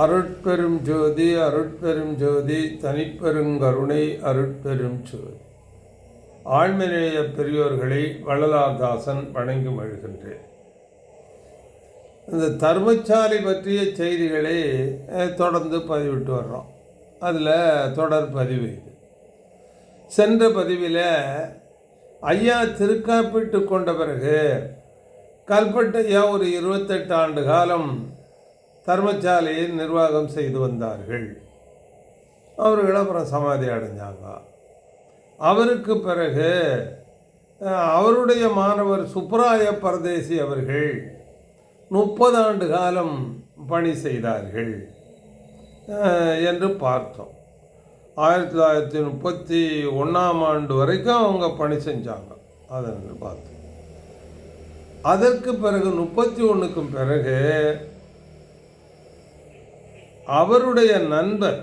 அருட்பெரும் ஜோதி அருட்பெரும் ஜோதி தனிப்பெருங்கருணை அருட்பெரும் ஜோதி. ஆழ்மநேய பெரியோர்களை வள்ளலாதாசன் வணங்கி மழுகின்றேன் இந்த தர்மச்சாலை பற்றிய செய்திகளை தொடர்ந்து பதிவிட்டு வர்றோம். அதில் தொடர் பதிவு இது. சென்ற பதிவில் ஐயா திருக்காப்பிட்டு கொண்ட பிறகு கல்பட்டையா ஒரு இருபத்தெட்டு ஆண்டு காலம் தர்மசாலையை நிர்வாகம் செய்து வந்தார்கள். அவர்கள் அப்புறம் சமாதி அடைஞ்சாங்க. அவருக்கு பிறகு அவருடைய மாணவர் சுப்ராய பரதேசி அவர்கள் முப்பது ஆண்டு காலம் பணி செய்தார்கள் என்று பார்த்தோம். ஆயிரத்தி தொள்ளாயிரத்தி முப்பத்தி ஒன்றாம் ஆண்டு வரைக்கும் அவங்க பணி செஞ்சாங்க அதை பார்த்தோம். அதற்கு பிறகு முப்பத்தி ஒன்றுக்கும் பிறகு அவருடைய நண்பர்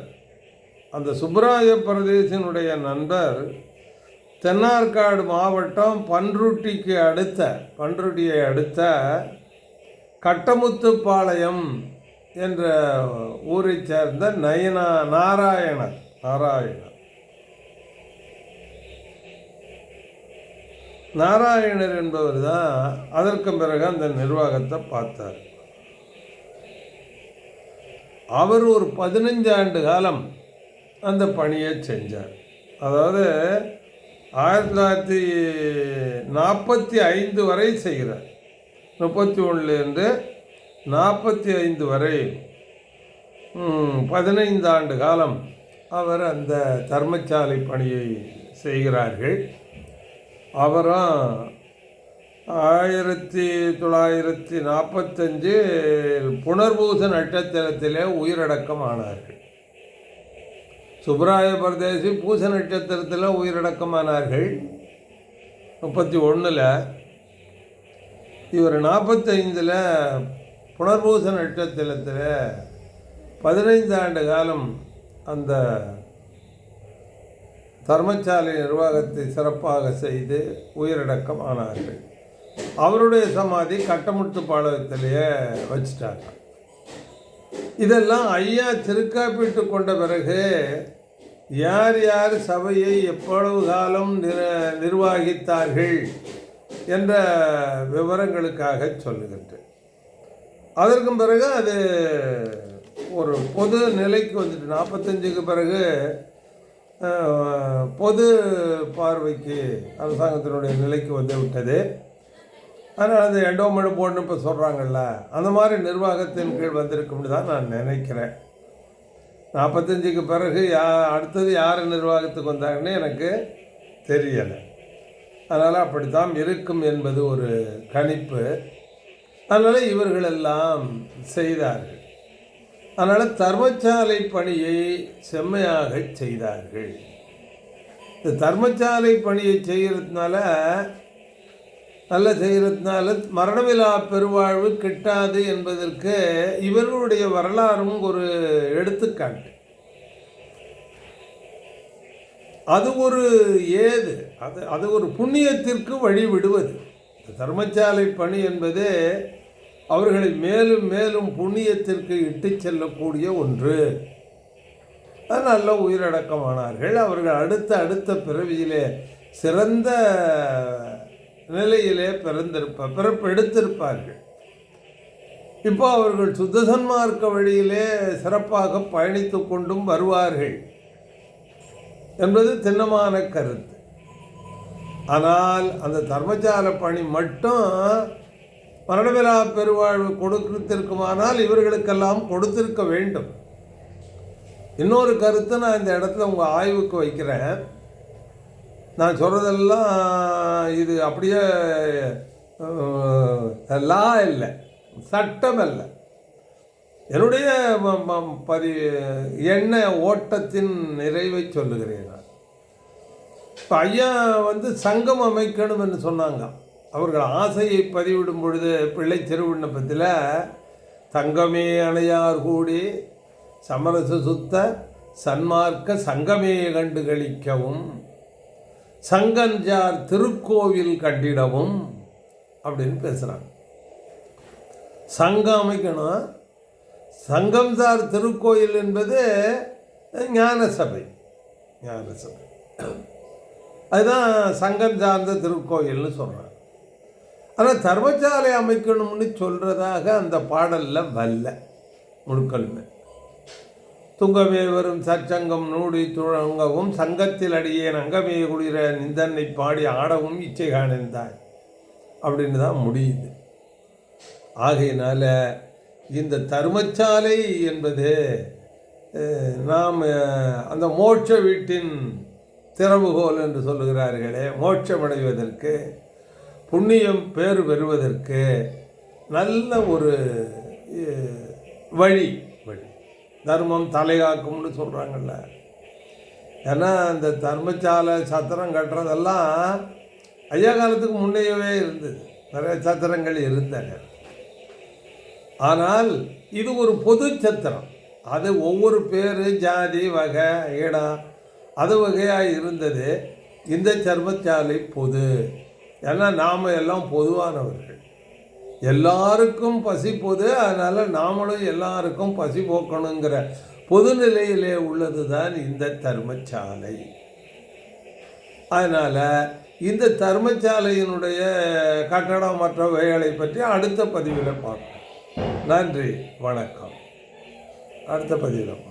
அந்த சுப்ராய பிரதேசனுடைய நண்பர் தென்னார்காடு மாவட்டம் பன்ருட்டிக்கு அடுத்த பன்ருட்டியை அடுத்த கட்டமுத்துப்பாளையம் என்ற ஊரைச் சேர்ந்த நயனா நாராயணர் நாராயணர் நாராயணர் என்பவர் தான் அதற்கு பிறகு அந்த நிர்வாகத்தை பார்த்தார். அவர் ஒரு பதினஞ்சு ஆண்டு காலம் அந்த பணியை செஞ்சார். அதாவது ஆயிரத்தி தொள்ளாயிரத்தி நாற்பத்தி ஐந்து வரை செய்கிறார். முப்பத்தி ஒன்றுலேருந்து நாற்பத்தி ஐந்து வரை பதினைந்து ஆண்டு காலம் அவர் அந்த தர்மசாலை பணியை செய்கிறார்கள். அவரும் ஆயிரத்தி தொள்ளாயிரத்தி நாற்பத்தஞ்சு புனர்பூச நட்சத்திரத்திலே உயிரடக்கம் ஆனார்கள் சுப்ராய பரதேசி பூச நட்சத்திரத்தில் உயிரடக்கமானார்கள். முப்பத்தி ஒன்றில் இவர் நாற்பத்தைந்தில் புனர்பூச நட்சத்திரத்தில் பதினைந்து ஆண்டு காலம் அந்த தர்மசாலை நிர்வாகத்தை சிறப்பாக செய்து உயிரடக்கம் ஆனார்கள் அவருடைய சமாதி கட்டமுட்டு பாளையத்திலேயே வச்சிட்டாங்க. இதெல்லாம் ஐயா திருக்காப்பிட்டு கொண்ட பிறகு யார் யார் சபையை எவ்வளவு காலம் நிர நிர்வகித்தார்கள் என்ற விவரங்களுக்காக சொல்லுகின்றேன். அதற்கும் பிறகு அது ஒரு பொது நிலைக்கு வந்துட்டு நாற்பத்தஞ்சுக்கு பிறகு பொது பார்வைக்கு அரசாங்கத்தினுடைய நிலைக்கு வந்து விட்டது. ஆனால் அது எண்டோமெண்ட் போர்டுன்னு இப்போ சொல்கிறாங்கல்ல அந்த மாதிரி நிர்வாகத்தின் கீழ் வந்திருக்கும்னு தான் நான் நினைக்கிறேன். நாற்பத்தஞ்சுக்கு பிறகு யா அடுத்தது யார் நிர்வாகத்துக்கு வந்தாங்கன்னு எனக்கு தெரியலை. அதனால் அப்படித்தான் இருக்கும் என்பது ஒரு கணிப்பு. அதனால் இவர்களெல்லாம் செய்தார்கள். அதனால் தர்மசாலை பணியை செம்மையாக செய்தார்கள். இந்த தர்மசாலை பணியை செய்கிறதுனால நல்ல செய்கிறதுனால மரணமிலா பெருவாழ்வு கிட்டாது என்பதற்கு இவர்களுடைய வரலாறும் ஒரு எடுத்துக்காட்டு. அது ஒரு ஏது? அது அது ஒரு புண்ணியத்திற்கு வழி விடுவது தர்மசாலை பணி என்பது அவர்களை மேலும் மேலும் புண்ணியத்திற்கு இட்டுச் செல்லக்கூடிய ஒன்று. அது நல்ல உயிரடக்கமானார்கள். அவர்கள் அடுத்த அடுத்த பிறவியிலே சிறந்த நிலையிலே பிறந்திருப்ப பிறப்பெடுத்திருப்பார்கள் இப்போ அவர்கள் சுத்தசன்மார்க்க வழியிலே சிறப்பாக பயணித்து கொண்டும் வருவார்கள் என்பது திண்ணமான கருத்து. ஆனால் அந்த தர்மசால பணி மட்டும் மரணவிழா பெருவாழ்வு கொடுத்திருக்குமானால் இவர்களுக்கெல்லாம் கொடுத்திருக்க வேண்டும். இன்னொரு கருத்தை நான் இந்த இடத்துல உங்கள் ஆய்வுக்கு வைக்கிறேன். நான் சொல்கிறதெல்லாம் இது அப்படியே லா இல்லை சட்டம் அல்ல. என்னுடைய பரி எண்ண ஓட்டத்தின் நிறைவை சொல்லுகிறேன் நான். இப்போ ஐயா வந்து சங்கம் அமைக்கணும் என்று சொன்னாங்க. அவர்கள் ஆசையை பதிவிடும் பொழுது பிள்ளை திருவிண்ணப்பத்தில் தங்கமே அணையார் கூடி சமரச சுத்த சன்மார்க்க சங்கமே கண்டு கழிக்கவும் சங்கஞ்சார் திருக்கோவில் கட்டிடவும் அப்படின்னு பேசுகிறாங்க சங்கம் அமைக்கணும்? சங்கம்சார் திருக்கோயில் என்பது ஞான சபை ஞான சபை அதுதான் சங்கம் சார்ந்த திருக்கோயில்னு சொல்கிறாங்க ஆனால் தர்மசாலை அமைக்கணும்னு சொல்கிறதாக அந்த பாடலில் வல்ல முழுக்கல்மை துங்கமே வரும் சச்சங்கம் நூடி துழங்கவும் சங்கத்தில் அடியேன் அங்கமே குளிர நிந்தன்னை பாடி ஆடவும் இச்சை காணிந்தாய். அப்படின்னு தான் முடியுது. ஆகையினால இந்த தர்மச்சாலை என்பது நாம் அந்த மோட்ச வீட்டின் திறவுகோல் என்று சொல்லுகிறார்களே மோட்சமடைவதற்கு புண்ணியம் பேறு பெறுவதற்கு நல்ல ஒரு வழி தர்மம் தலைகாக்கும்னு சொல்கிறாங்கல்ல ஏன்னா இந்த தர்மசாலை சத்திரம் கட்டுறதெல்லாம் ஐயா காலத்துக்கு முன்னையவே இருந்தது. நிறைய சத்திரங்கள் இருந்தன. ஆனால் இது ஒரு பொது சத்திரம். அது ஒவ்வொரு பேர் ஜாதி வகை இடம் அது வகையாக இருந்தது. இந்த சர்மச்சாலை பொது. ஏன்னா நாம் எல்லாம் பொதுவானவர்கள். எல்லாருக்கும் பசி பொது அதனால் நாமளும் எல்லாருக்கும் பசி போக்கணுங்கிற பொதுநிலையிலே உள்ளது தான் இந்த தர்மச்சாலை அதனால் இந்த தர்மச்சாலையினுடைய கட்டடம் மற்றவைகளை பற்றி அடுத்த பதிவில் பார்ப்போம். நன்றி வணக்கம். அடுத்த பதிவில் பார்ப்போம்.